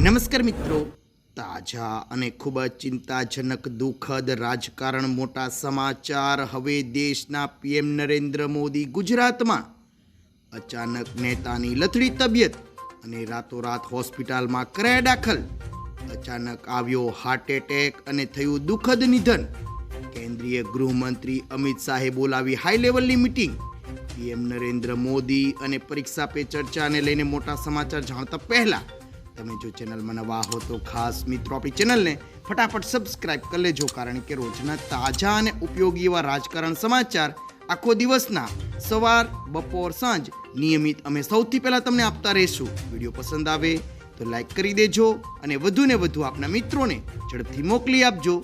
નમસ્કાર મિત્રો. તાજા અને ખૂબ જ ચિંતાજનક, દુઃખદ રાજકારણ મોટા સમાચાર હવે દેશના પીએમ નરેન્દ્ર મોદી ગુજરાતમાં. અચાનક નેતાની લથડી તબિયત અને રાતોરાત હોસ્પિટલમાં કરાયા દાખલ. અચાનક આવ્યો હાર્ટ એટેક અને થયું દુઃખદ નિધન. કેન્દ્રીય ગૃહમંત્રી અમિત શાહે બોલાવી હાઈ લેવલની મિટિંગ પીએમ નરેન્દ્ર મોદી અને પરીક્ષા પે ચર્ચાને લઈને મોટા સમાચાર જાણતા પહેલા તમે જો ચેનલમાં નવા હો તો ખાસ મિત્રો આપણી ચેનલને ફટાફટ સબસ્ક્રાઇબ કરી લેજો, કારણ કે રોજના તાજા અને ઉપયોગી એવા રાજકારણ સમાચાર આખો દિવસના સવાર, બપોર, સાંજ નિયમિત અમે સૌથી પહેલાં તમને આપતા રહીશું. વીડિયો પસંદ આવે તો લાઈક કરી દેજો અને વધુને વધુ આપના મિત્રોને ઝડપથી મોકલી આપજો.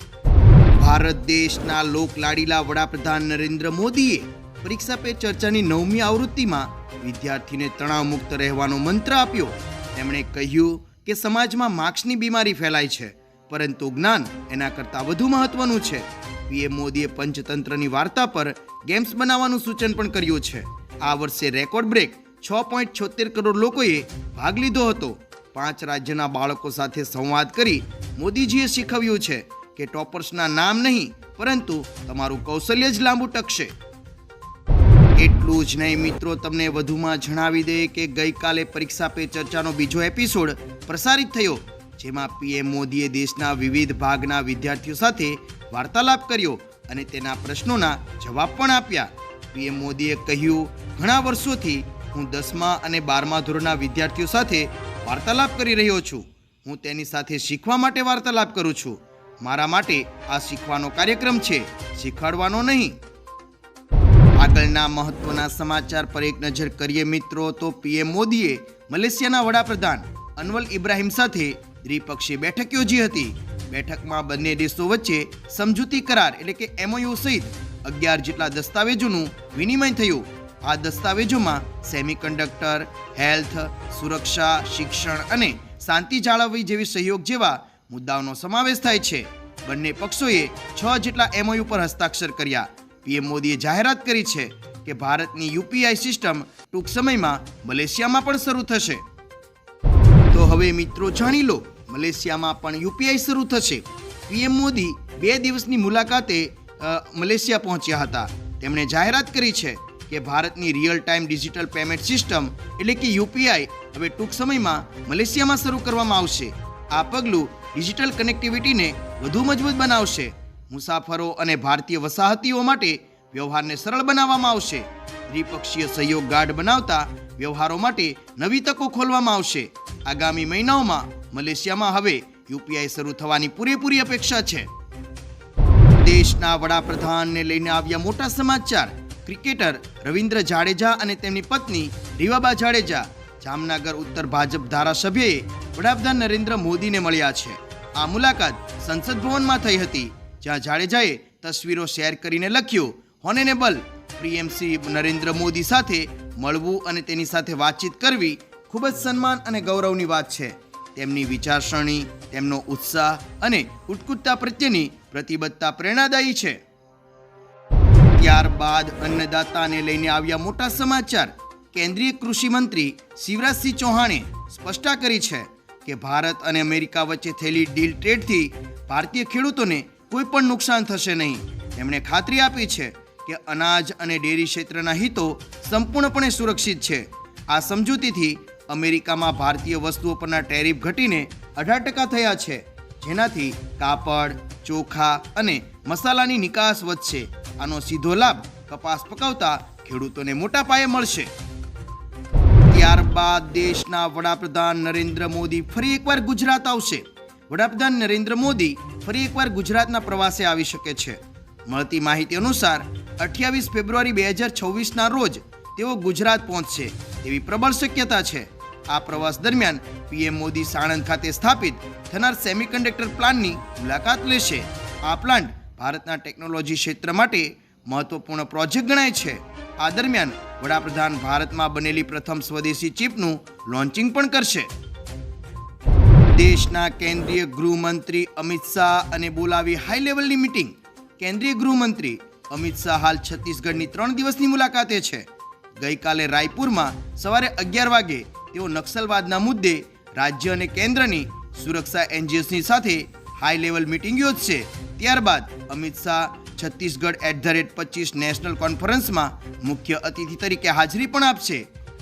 ભારત દેશના લોકલાડીલા વડાપ્રધાન નરેન્દ્ર મોદીએ પરીક્ષા પે ચર્ચાની નવમી આવૃત્તિમાં વિદ્યાર્થીને તણાવમુક્ત રહેવાનો મંત્ર આપ્યો. તેમણે કહ્યું કે સમાજમાં માર્ક્સની બીમારી ફેલાય છે, પરંતુ જ્ઞાન એના કરતાં વધુ મહત્વનું છે. પીએમ મોદીએ પંચતંત્રની વાર્તા પર ગેમ્સ બનાવવાનું સૂચન પણ કર્યું છે. આ વર્ષે રેકોર્ડ બ્રેક છ પોઈન્ટ છોતેર કરોડ લોકોએ ભાગ લીધો હતો. પાંચ રાજ્યના બાળકો સાથે સંવાદ કરી મોદીજીએ શીખવ્યું છે કે ટોપર્સના નામ નહીં, પરંતુ તમારું કૌશલ્ય જ લાંબુ ટકશે. એટલું જ નહીં, મિત્રો. તમને વધુમાં જણાવી દે કે ગઈકાલે પરીક્ષા પે ચર્ચાનો બીજો એપિસોડ પ્રસારિત થયો, જેમાં પીએમ મોદીએ દેશના વિવિધ ભાગના વિદ્યાર્થીઓ સાથે વાર્તાલાપ કર્યો અને તેના પ્રશ્નોના જવાબ પણ આપ્યા. પીએમ મોદીએ કહ્યું, ઘણા વર્ષોથી હું દસમા અને બારમા ધોરણના વિદ્યાર્થીઓ સાથે વાર્તાલાપ કરી રહ્યો છું. હું તેની સાથે શીખવા માટે વાર્તાલાપ કરું છું. મારા માટે આ શીખવાનો કાર્યક્રમ છે. શીખવાડવાનો નહીં. આગળના મહત્વના સમાચાર પર એક નજર કરીએ મિત્રો, તો પીએમ મોદીએ મલેશિયાના વડાપ્રધાન અનવલ ઇબ્રાહિમ સાથે દ્વિપક્ષીય બેઠક યોજી હતી. બેઠકમાં બંને દેશો વચ્ચે સમજૂતી કરાર એટલે કે એમઓયુ સહિત અગિયાર જેટલા દસ્તાવેજોનું વિનિમય થયું. આ દસ્તાવેજોમાં સેમિકન્ડક્ટર, હેલ્થ, સુરક્ષા, શિક્ષણ અને શાંતિ જાળવવી જેવી સહયોગ જેવા મુદ્દાઓનો સમાવેશ થાય છે. બંને પક્ષોએ છ જેટલા એમઓયુ પર હસ્તાક્ષર કર્યા. પીએમ મોદીએ જાહેરાત કરી છે કે ભારતની યુપીઆઈ સિસ્ટમ ટૂંક સમયમાં મલેશિયામાં પણ શરૂ થશે. તો હવે મિત્રો જાણી લો, મલેશિયામાં પણ યુપીઆઈ શરૂ થશે. પીએમ મોદી બે દિવસની મુલાકાતે મલેશિયા પહોંચ્યા હતા. તેમણે જાહેરાત કરી છે કે ભારતની real time digital payment system એટલે કે યુપીઆઈ હવે ટૂંક સમયમાં મલેશિયામાં શરૂ કરવામાં આવશે. આ પગલું ડિજિટલ કનેક્ટિવિટીને વધુ મજબૂત બનાવશે. મુસાફરો અને ભારતીય વસાહતીઓ માટે વ્યવહારને સરળ બનાવવામાં આવશે. દ્વિપક્ષીય સહયોગ ગાઢ બનાવતા વ્યવહારો માટે નવી તકો ખોલવામાં આવશે. આગામી મહિનાઓમાં મલેશિયામાં હવે યુપીઆઈ શરૂ થવાની પૂરેપૂરી અપેક્ષા છે. દેશના વડાપ્રધાનને લઈને આવ્યા મોટા સમાચાર. ક્રિકેટર રવિન્દ્ર જાડેજા અને તેમની પત્ની રીવાબા જાડેજા જામનગર ઉત્તર ભાજપ ધારાસભ્યએ વડાપ્રધાન નરેન્દ્ર મોદીને મળ્યા છે. આ મુલાકાત સંસદ ભવનમાં થઈ હતી. જ્યાં જાડેજાએ તસવીરો શેર કરીને લખ્યું હોનેનેબલ પીએમસી નરેન્દ્ર મોદી સાથે મળવું અને તેની સાથે વાતચીત કરવી ખૂબ જ સન્માન અને ગૌરવની વાત છે. તેમની વિચારસરણી, તેમનો ઉત્સાહ અને ઉત્કુટતા પ્રત્યેની પ્રતિબદ્ધતા પ્રેરણાદાયી છે. ત્યારબાદ અન્નદાતાને લઈને આવ્યા મોટા સમાચાર. કેન્દ્રીય કૃષિ મંત્રી શિવરાજસિંહ ચૌહાણે સ્પષ્ટતા કરી છે કે ભારત અને અમેરિકા વચ્ચે થયેલી ડીલ ટ્રેડથી ભારતીય ખેડૂતોને કોઈ પણ નુકસાન થશે નહીં. એમણે ખાતરી આપી છે કે અનાજ અને ડેરી ક્ષેત્રના હિતો સંપૂર્ણપણે સુરક્ષિત છે. આ સમજૂતીથી અમેરિકામાં ભારતીય વસ્તુઓ પરના ટેરિફ ઘટીને અઢાર ટકા થયા છે, જેનાથી કાપડ, ચોખા અને મસાલાની નિકાસ વધશે. આનો સીધો લાભ કપાસ પકાવતા ખેડૂતોને મોટા પાયે મળશે. ત્યારબાદ દેશના વડાપ્રધાન નરેન્દ્ર મોદી ફરી એકવાર ગુજરાત આવશે. વડાપ્રધાન નરેન્દ્ર મોદી ફરી એકવાર ગુજરાતના પ્રવાસે આવી શકે છે. મળતી માહિતી અનુસાર, અઠ્યાવીસ ફેબ્રુઆરી બે હજાર છવ્વીસના રોજ તેઓ ગુજરાત પહોંચશે. તેવી પ્રબળ શક્યતા છે. આ પ્રવાસ દરમિયાન પીએમ મોદી સાણંદ ખાતે સ્થાપિત થનાર સેમિકન્ડક્ટર પ્લાન્ટની મુલાકાત લેશે. આ પ્લાન્ટ ભારતના ટેકનોલોજી ક્ષેત્ર માટે મહત્વપૂર્ણ પ્રોજેક્ટ ગણાય છે. આ દરમિયાન વડાપ્રધાન ભારતમાં બનેલી પ્રથમ સ્વદેશી ચિપનું લોન્ચિંગ પણ કરશે. દેશના કેન્દ્રીય ગૃહમંત્રી અમિત શાહ અને બોલાવી હાઈ લેવલની મીટિંગ કેન્દ્રીય ગૃહમંત્રી અમિત શાહ હાલ છત્તીસગઢની ત્રણ દિવસની મુલાકાતે છે. ગઈકાલે રાયપુરમાં સવારે અગિયાર વાગે તેઓ નક્સલવાદના મુદ્દે રાજ્ય અને કેન્દ્રની સુરક્ષા એનજીઓસની સાથે હાઈ લેવલ મિટિંગ યોજશે. ત્યારબાદ Amit Shah Chhattisgarh at the rate પચીસ નેશનલ કોન્ફરન્સમાં મુખ્ય અતિથિ તરીકે હાજરી પણ આપશે.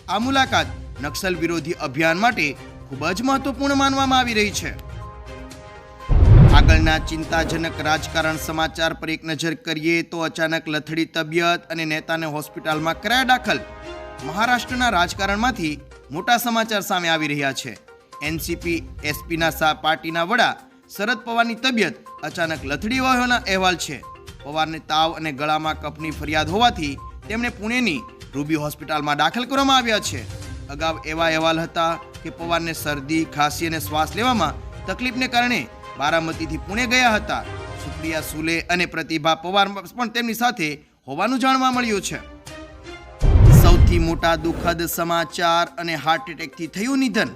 આ મુલાકાત નક્સલ વિરોધી અભિયાન માટે ખૂબ જ મહત્વપૂર્ણ માનવામાં આવી રહી છે. આગળના ચિંતાજનક રાજકારણ સમાચાર પર એક નજર કરીએ તો અચાનક લથડી તબિયત અને નેતાને હોસ્પિટલમાં કરાયા દાખલ. મહારાષ્ટ્રના રાજકારણમાંથી મોટા સમાચાર સામે આવી રહ્યા છે. એનસીપી, એસપીના પાર્ટીના વડા શરદ પવારની તબિયત અચાનક લથડી હોવાના અહેવાલ છે. પવારને તાવ અને ગળામાં કફની ફરિયાદ હોવાથી તેમણે પુણેની રૂબી હોસ્પિટલમાં દાખલ કરવામાં આવ્યા છે. અગાઉ એવા અહેવાલ હતા કે પવારને શરદી, ખાંસી અને શ્વાસ લેવામાં તકલીફને કારણે બારામતીથી પુણે ગયા હતા. સુપ્રિયા સુલે અને પ્રતિભા પવાર પણ તેમની સાથે હોવાનું જાણવા મળ્યું છે. સૌથી મોટા દુઃખદ સમાચાર અને હાર્ટ એટેકથી થયું નિધન.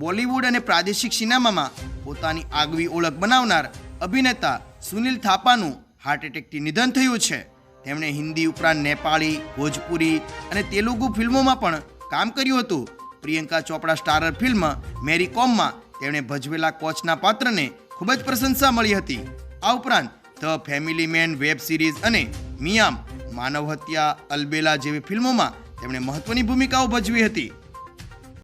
બોલિવૂડ અને પ્રાદેશિક સિનેમામાં પોતાની આગવી ઓળખ બનાવનાર અભિનેતા સુનિલ થાપાનું હાર્ટ એટેકથી નિધન થયું છે. તેમણે હિન્દી ઉપરાંત નેપાળી, ભોજપુરી અને તેલુગુ ફિલ્મોમાં પણ કામ કર્યું હતું. પ્રિયંકા ચોપડા સ્ટારર ફિલ્મ મેરી કોમમાં તેમણે ભજવેલા કોચના પાત્રને ખૂબ જ પ્રશંસા મળી હતી. આ ઉપરાંત the family man web series અને મિયામ, માનવ હત્યા, અલબેલા જેવી ફિલ્મોમાં તેમણે મહત્વની ભૂમિકાઓ ભજવી હતી.